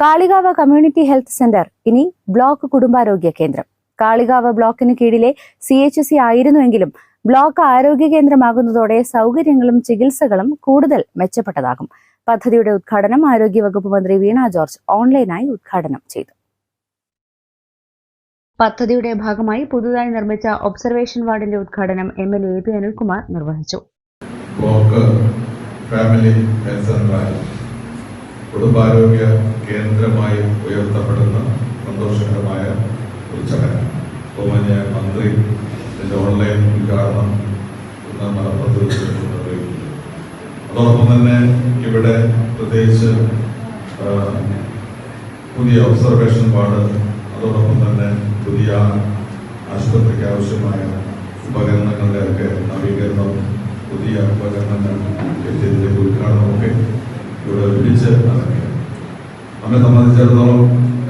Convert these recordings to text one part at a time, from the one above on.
Kalikavu community health centre ഇനി block കുടുംബാരോഗ്യ കേന്ദ്രം. കാളികാവ് ബ്ലോക്കിന് കീഴിലെ സി എച്ച് സി ആയിരുന്നുവെങ്കിലും ബ്ലോക്ക് ആരോഗ്യ കേന്ദ്രമാകുന്നതോടെ സൗകര്യങ്ങളും ചികിത്സകളും കൂടുതൽ മെച്ചപ്പെട്ടതാകും. പദ്ധതിയുടെ ഉദ്ഘാടനം ആരോഗ്യവകുപ്പ് മന്ത്രി വീണ ജോർജ് ഓൺലൈനായി ഉദ്ഘാടനം ചെയ്തു. പദ്ധതിയുടെ ഭാഗമായി പുതുതായി നിർമ്മിച്ച ഒബ്സർവേഷൻ വാർഡിന്റെ ഉദ്ഘാടനം M L A P Anilkumar നിർവഹിച്ചു. ബ്ലോക്ക് ഫാമിലി ഹെൽത്ത് കുടുംബാരോഗ്യ കേന്ദ്രമായി ഉയർത്തപ്പെടുന്ന സന്തോഷകരമായ ഒരു ചടങ്ങ്. ബഹുമാന്യ മന്ത്രി ഇതിന്റെ ഓൺലൈൻ ഉദ്ഘാടനം മലപ്പുറത്ത് അതോടൊപ്പം തന്നെ ഇവിടെ പ്രത്യേകിച്ച് പുതിയ ഒബ്സർവേഷൻ വാർഡ് അതോടൊപ്പം തന്നെ പുതിയ ആശുപത്രിക്ക് ആവശ്യമായ ഉപകരണങ്ങളുടെയൊക്കെ നവീകരണം പുതിയ ഉപകരണങ്ങൾ എത്തിയതിന്റെ ഉദ്ഘാടനമൊക്കെ ഇവിടെ ഒരുമിച്ച് നടക്കുക നമ്മെ സംബന്ധിച്ചിടത്തോളം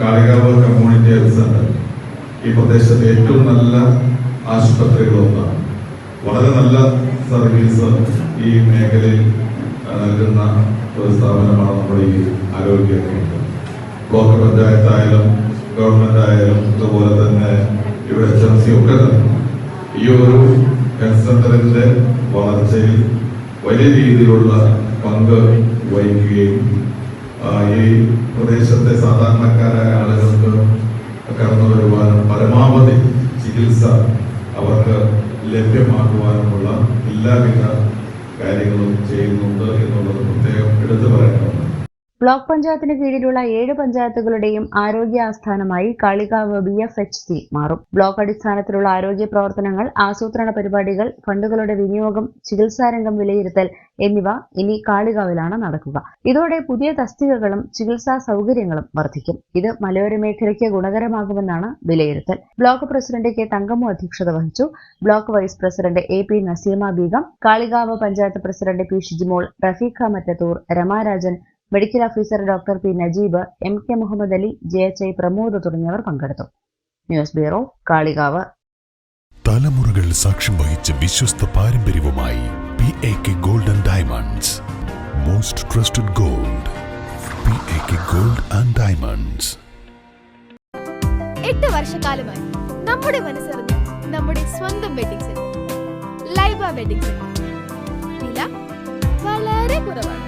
കാളികാവ് കമ്മ്യൂണിറ്റി ഹെൽത്ത് സെന്റർ ഈ പ്രദേശത്തെ ഏറ്റവും നല്ല ആശുപത്രികളൊന്നാണ് വളരെ നല്ല സർവീസ് ഈ മേഖലയിൽ നൽകുന്ന ഒരു സ്ഥാപനമാണ് നമ്മുടെ ഈ ആരോഗ്യ കേന്ദ്രം. ബ്ലോക്ക് പഞ്ചായത്തായാലും ഗവൺമെന്റ് ആയാലും അതുപോലെ തന്നെ ഇവിടെ എച്ച് എം സി ഒക്കെ തന്നെ. ഈ ഒരു ഹെൽത്ത് സെന്ററിന്റെ വളർച്ചയിൽ വലിയ രീതിയിലുള്ള പങ്ക് വഹിക്കുകയും ഈ പ്രദേശത്തെ സാധാരണക്കാരായ ആളുകൾക്ക് കടന്നു വരുവാനും പരമാവധി ചികിത്സ അവർക്ക് ലഭ്യമാക്കുവാനുമുള്ള എല്ലാവിധ കാര്യങ്ങളും ചെയ്യുന്നുണ്ട് എന്നുള്ളത് പ്രത്യേകം എടുത്തു പറയണമെന്ന് ബ്ലോക്ക് പഞ്ചായത്തിന് കീഴിലുള്ള ഏഴ് പഞ്ചായത്തുകളുടെയും ആരോഗ്യ ആസ്ഥാനമായി Kalikavu B F H C മാറും. ബ്ലോക്ക് അടിസ്ഥാനത്തിലുള്ള ആരോഗ്യ പ്രവർത്തനങ്ങൾ ആസൂത്രണ പരിപാടികൾ ഫണ്ടുകളുടെ വിനിയോഗം ചികിത്സാരംഗം വിലയിരുത്തൽ എന്നിവ ഇനി കാളികാവിലാണ് നടക്കുക. ഇതോടെ പുതിയ തസ്തികകളും ചികിത്സാ സൗകര്യങ്ങളും വർദ്ധിക്കും. ഇത് മലയോര മേഖലയ്ക്ക് ഗുണകരമാകുമെന്നാണ് വിലയിരുത്തൽ. ബ്ലോക്ക് പ്രസിഡന്റ് കെ തങ്കമ്മു അധ്യക്ഷത വഹിച്ചു. Block vice president A P Naseema Beegum Kalikavu panchayat president P Shijimol Rafeeqa Mattathur Ramarajan medical officer doctor P Najeeb M K Muhammad Ali J H I Pramod തുടങ്ങിയവർ പങ്കെടുത്തു. News bureau Kalikavu. തലമുറകൾ സാക്ഷ്യം വഹിച്ച വിശ്വസ്ത പാരമ്പര്യവുമായി P A K golden diamonds most trusted gold P A K gold and diamonds എട്ട് വർഷക്കാലമായി നമ്മുടെ മനസ്സറിഞ്ഞ നമ്മുടെ സ്വന്തം wedding centre Laiba wedding centre വില വളരെ കുറവാണ്.